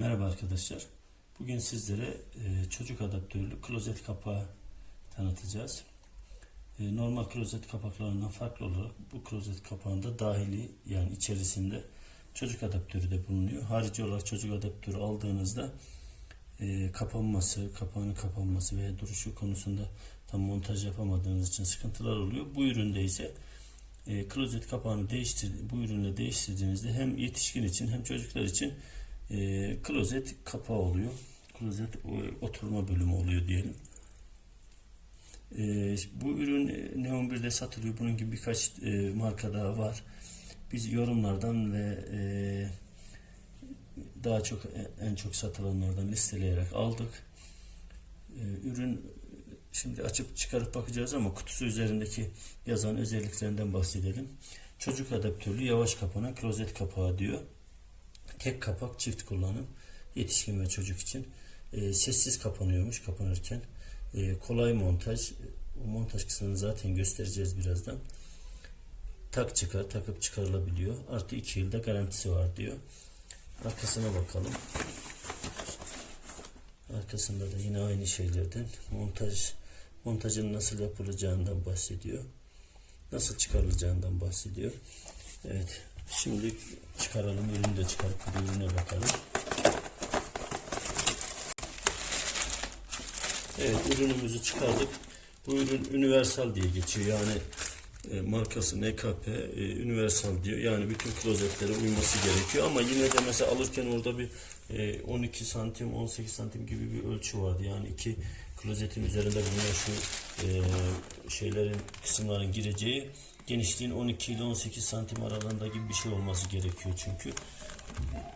Merhaba arkadaşlar. Bugün sizlere e, çocuk adaptörlü klozet kapağı tanıtacağız. E, normal klozet kapaklarından farklı olarak bu klozet kapağında dahili yani içerisinde çocuk adaptörü de bulunuyor. Harici olarak çocuk adaptörü aldığınızda e, kapanması, kapağının kapanması veya duruşu konusunda tam montaj yapamadığınız için sıkıntılar oluyor. Bu üründe ise klozet kapağını değiştir, bu ürünle değiştirdiğinizde hem yetişkin için hem çocuklar için e, klozet kapağı oluyor. Klozet e, oturma bölümü oluyor diyelim. E, bu ürün Neon 1'de satılıyor. Bunun gibi birkaç e, marka daha var. Biz yorumlardan ve e, daha çok e, en çok satılanlardan listeleyerek aldık. E, ürün şimdi açıp çıkarıp bakacağız ama kutusu üzerindeki yazan özelliklerinden bahsedelim. Çocuk adaptörlü yavaş kapanan klozet kapağı diyor. Tek kapak çift kullanım. Yetişkin ve çocuk için. E, sessiz kapanıyormuş kapanırken. E, kolay montaj. Montaj kısmını zaten göstereceğiz birazdan. Tak çıkar, takıp çıkarılabiliyor. Artı 2 yılda garantisi var diyor. Arkasına bakalım. Arkasında da yine aynı şeylerden montaj montajın nasıl yapılacağından bahsediyor. Nasıl çıkarılacağından bahsediyor. Evet. Şimdi çıkaralım. Ürünü de çıkarıp bir ürüne bakalım. Evet ürünümüzü çıkardık. Bu ürün Universal diye geçiyor. Yani e, markası NKP e, Universal diyor. Yani bütün klozetlere uyması gerekiyor. Ama yine de mesela alırken orada bir e, 12 santim 18 santim gibi bir ölçü vardı. Yani iki klozetin üzerinde bulunan şu e, şeylerin kısımların gireceği genişliğin 12 ile 18 santim aralığında gibi bir şey olması gerekiyor çünkü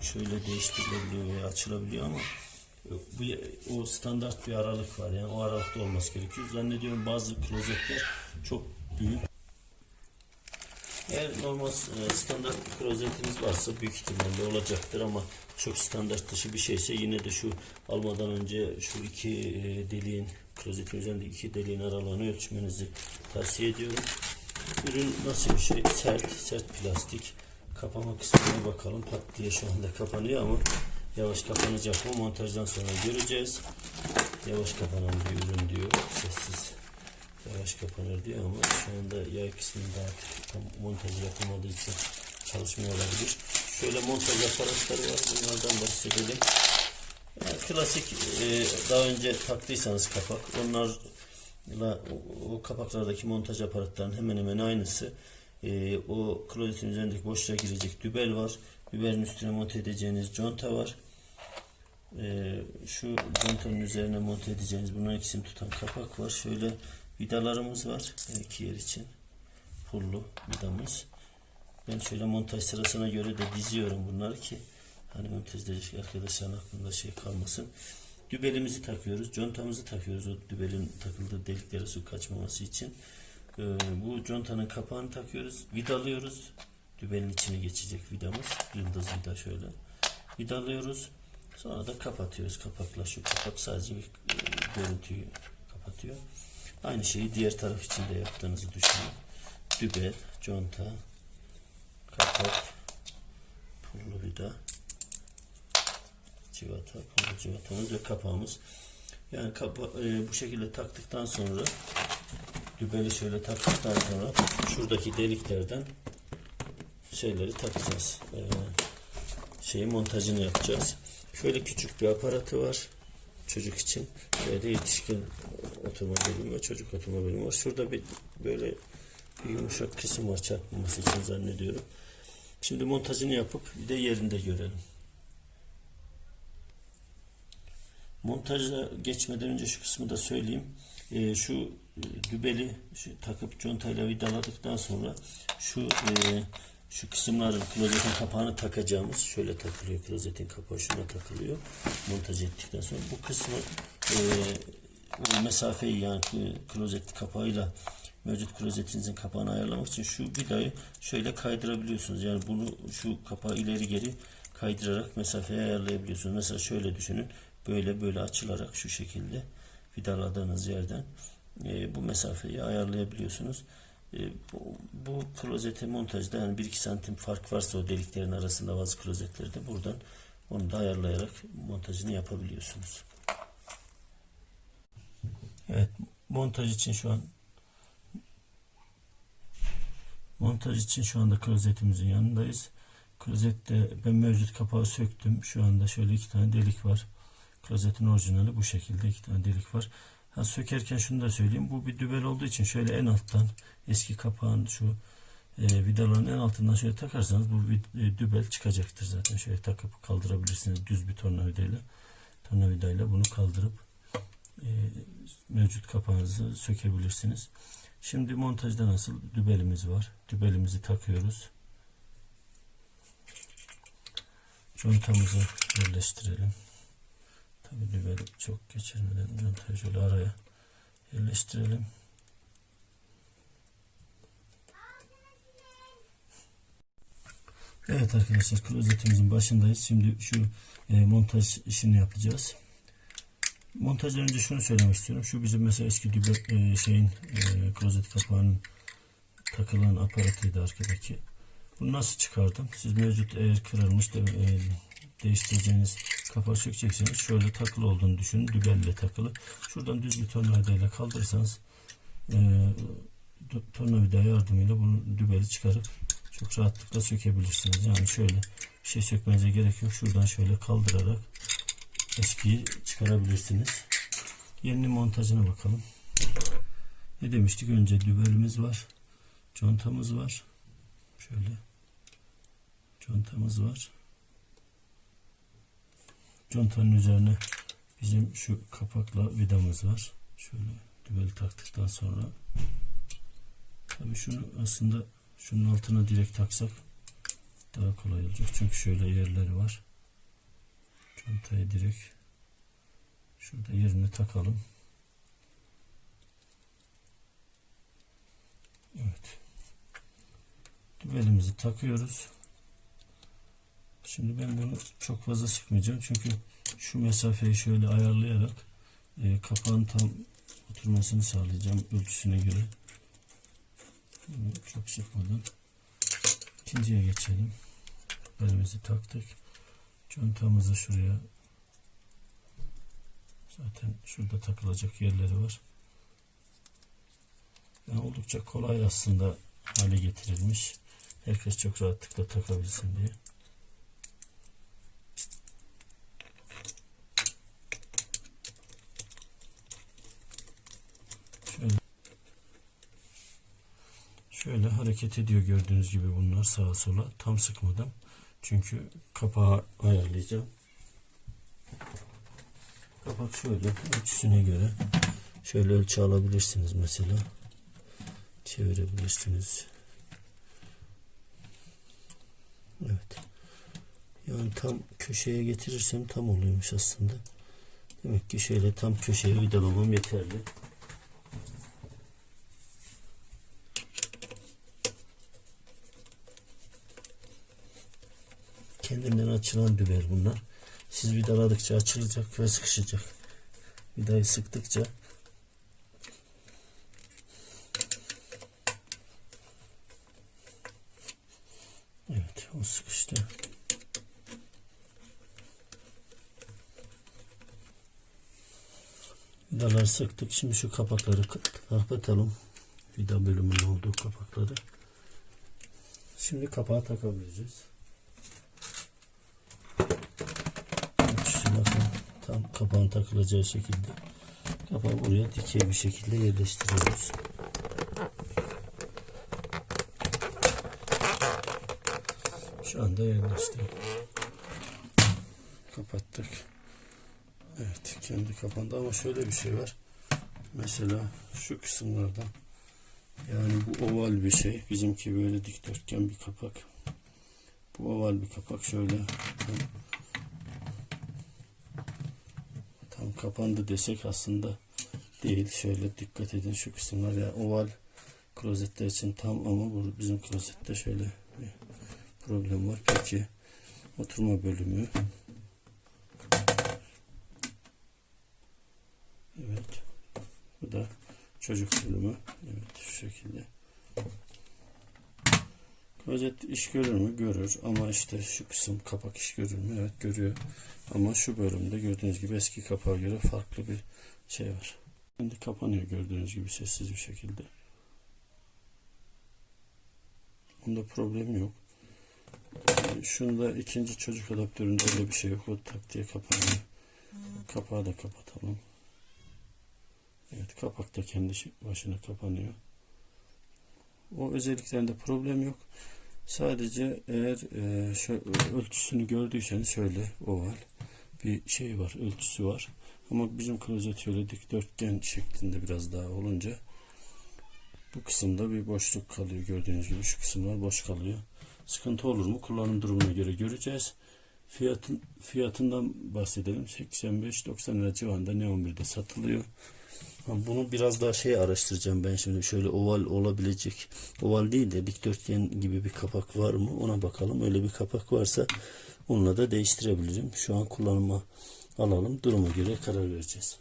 şöyle değiştirilebiliyor veya açılabiliyor ama bu o standart bir aralık var yani o aralıkta olması gerekiyor. Zannediyorum bazı klozetler çok büyük. Eğer normal e, standart bir klozetiniz varsa büyük ihtimalle olacaktır ama çok standart dışı bir şeyse yine de şu almadan önce şu iki e, deliğin klozetin üzerinde iki deliğin aralığını ölçmenizi tavsiye ediyorum. Ürün nasıl bir şey? Sert, sert plastik. Kapama kısmına bakalım. Pat diye şu anda kapanıyor ama yavaş kapanacak mı? Montajdan sonra göreceğiz. Yavaş kapanan bir ürün diyor. Sessiz yavaş kapanır diyor ama şu anda yay kısmında artık tam montajı yapılmadığı için çalışmıyor olabilir. Şöyle montaj aparatları var. Bunlardan bahsedelim. Yani klasik e, daha önce taktıysanız kapak onlarla o, o kapaklardaki montaj aparatlarının hemen hemen aynısı. E, o klozetin üzerindeki boşluğa girecek dübel var. Dübelin üstüne monte edeceğiniz conta var. E, şu contanın üzerine monte edeceğiniz bunların ikisini tutan kapak var. Şöyle vidalarımız var. İki yer için. Pullu vidamız. Ben şöyle montaj sırasına göre de diziyorum bunları ki hani montajda arkadaşların aklında şey kalmasın. Dübelimizi takıyoruz. Contamızı takıyoruz. O dübelin takıldığı deliklere su kaçmaması için. Ee, bu contanın kapağını takıyoruz. Vidalıyoruz. Dübelin içine geçecek vidamız. Yıldız vida şöyle. Vidalıyoruz. Sonra da kapatıyoruz. Kapakla şu kapak sadece bir e, görüntüyü kapatıyor. Aynı şeyi diğer taraf için de yaptığınızı düşünün. Dübel, conta, kapak, pullu vida, civata, pullu civatamız ve kapağımız. Yani kapa, e, bu şekilde taktıktan sonra dübeli şöyle taktıktan sonra şuradaki deliklerden şeyleri takacağız. E, şeyi montajını yapacağız. Şöyle küçük bir aparatı var çocuk için. Şöyle de yetişkin oturma bölümü ve çocuk oturma bölümü var. Şurada bir böyle bir yumuşak kısım var çarpmaması için zannediyorum. Şimdi montajını yapıp bir de yerinde görelim. Montajla geçmeden önce şu kısmı da söyleyeyim. Ee, şu e, dübeli şu, takıp contayla vidaladıktan sonra şu e, şu kısımların klozetin kapağını takacağımız şöyle takılıyor klozetin kapağı şuna takılıyor montaj ettikten sonra bu kısmı e, mesafeyi yani klozet kapağıyla mevcut klozetinizin kapağını ayarlamak için şu vidayı şöyle kaydırabiliyorsunuz. Yani bunu şu kapağı ileri geri kaydırarak mesafeyi ayarlayabiliyorsunuz. Mesela şöyle düşünün. Böyle böyle açılarak şu şekilde vidaladığınız yerden e, bu mesafeyi ayarlayabiliyorsunuz. E, bu, bu klozete montajda yani 1-2 santim fark varsa o deliklerin arasında bazı klozetlerde buradan Onu da ayarlayarak montajını yapabiliyorsunuz. Evet, montaj için şu an montaj için şu anda klozetimizin yanındayız. Klozette ben mevcut kapağı söktüm. Şu anda şöyle iki tane delik var. Klozetin orijinali bu şekilde iki tane delik var. Ha, sökerken şunu da söyleyeyim. Bu bir dübel olduğu için şöyle en alttan eski kapağın şu e, vidaların en altından şöyle takarsanız bu e, dübel çıkacaktır zaten. Şöyle takıp kaldırabilirsiniz düz bir tornavidayla. Tornavidayla bunu kaldırıp e, mevcut kapağınızı sökebilirsiniz. Şimdi montajda nasıl dübelimiz var. Dübelimizi takıyoruz. Contamızı yerleştirelim. Tabi dübeli çok geçirmeden contayı şöyle araya yerleştirelim. Evet arkadaşlar klozetimizin başındayız. Şimdi şu e, montaj işini yapacağız. Montajdan önce şunu söylemek istiyorum. Şu bizim mesela eski dübe e, şeyin e, klozet kapağının takılan aparatıydı arkadaki. Bunu nasıl çıkardım? Siz mevcut eğer kırılmış da e, değiştireceğiniz kapağı sökecekseniz şöyle takılı olduğunu düşünün. Dübelle takılı. Şuradan düz bir tornavidayla kaldırırsanız e, tornavida yardımıyla bunu dübeli çıkarıp çok rahatlıkla sökebilirsiniz. Yani şöyle bir şey sökmenize gerek yok. Şuradan şöyle kaldırarak eskiyi çıkarabilirsiniz. Yeni montajına bakalım. Ne demiştik? Önce dübelimiz var. Contamız var. Şöyle. Contamız var. Contanın üzerine bizim şu kapakla vidamız var. Şöyle dübeli taktıktan sonra tabii şunu aslında şunun altına direkt taksak daha kolay olacak. Çünkü şöyle yerleri var. Contayı direkt şurada yerine takalım. Evet. Dübelimizi takıyoruz. Şimdi ben bunu çok fazla sıkmayacağım. Çünkü şu mesafeyi şöyle ayarlayarak e, kapağın tam oturmasını sağlayacağım ölçüsüne göre. Bunu çok sıkmadan ikinciye geçelim. Belimizi taktık. Contamızı şuraya zaten şurada takılacak yerleri var. Yani oldukça kolay aslında hale getirilmiş. Herkes çok rahatlıkla takabilsin diye. Şöyle Şöyle hareket ediyor gördüğünüz gibi bunlar sağa sola tam sıkmadan. Çünkü kapağı ayarlayacağım. Kapak şöyle ölçüsüne göre şöyle ölçü alabilirsiniz mesela. Çevirebilirsiniz. Evet. Yani tam köşeye getirirsem tam oluyormuş aslında. Demek ki şöyle tam köşeye vidalamam yeterli. Kendinden açılan dübel bunlar. Siz vidaladıkça açılacak ve sıkışacak. Vidayı sıktıkça Evet o sıkıştı. Vidaları sıktık. Şimdi şu kapakları kapatalım. Vida bölümünün olduğu kapakları. Şimdi kapağı takabileceğiz. Ölçüsü bakın tam kapağın takılacağı şekilde kapağı buraya dikey bir şekilde yerleştiriyoruz. Şu anda yerleşti. Kapattık. Evet kendi kapandı ama şöyle bir şey var. Mesela şu kısımlardan yani bu oval bir şey. Bizimki böyle dikdörtgen bir kapak. Bu oval bir kapak şöyle tam kapandı desek aslında değil. Şöyle dikkat edin şu kısımlar ya oval klozetler için tam ama bu bizim klozette şöyle bir problem var. Peki oturma bölümü Evet. Bu da çocuk bölümü. Evet şu şekilde. Klozet iş görür mü? Görür. Ama işte şu kısım kapak iş görür mü? Evet görüyor. Ama şu bölümde gördüğünüz gibi eski kapağa göre farklı bir şey var. Şimdi kapanıyor gördüğünüz gibi sessiz bir şekilde. Bunda problem yok. Ee, Şunda ikinci çocuk adaptöründe öyle bir şey yok. O tak diye kapanıyor. Kapağı da kapatalım. Evet kapak da kendi başına kapanıyor. O özelliklerinde problem yok. Sadece eğer e, şu ölçüsünü gördüyseniz şöyle oval bir şey var, ölçüsü var. Ama bizim klozet şöyle dikdörtgen şeklinde biraz daha olunca bu kısımda bir boşluk kalıyor gördüğünüz gibi şu kısımlar boş kalıyor. Sıkıntı olur mu? Kullanım durumuna göre göreceğiz. Fiyatın, fiyatından bahsedelim. 85-90 lira civarında Neon 1'de satılıyor. Bunu biraz daha şey araştıracağım ben şimdi. Şöyle oval olabilecek. Oval değil de dikdörtgen gibi bir kapak var mı? Ona bakalım. Öyle bir kapak varsa onunla da değiştirebilirim. Şu an kullanıma alalım. Duruma göre karar vereceğiz.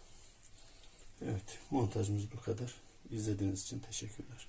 Evet. Montajımız bu kadar. İzlediğiniz için teşekkürler.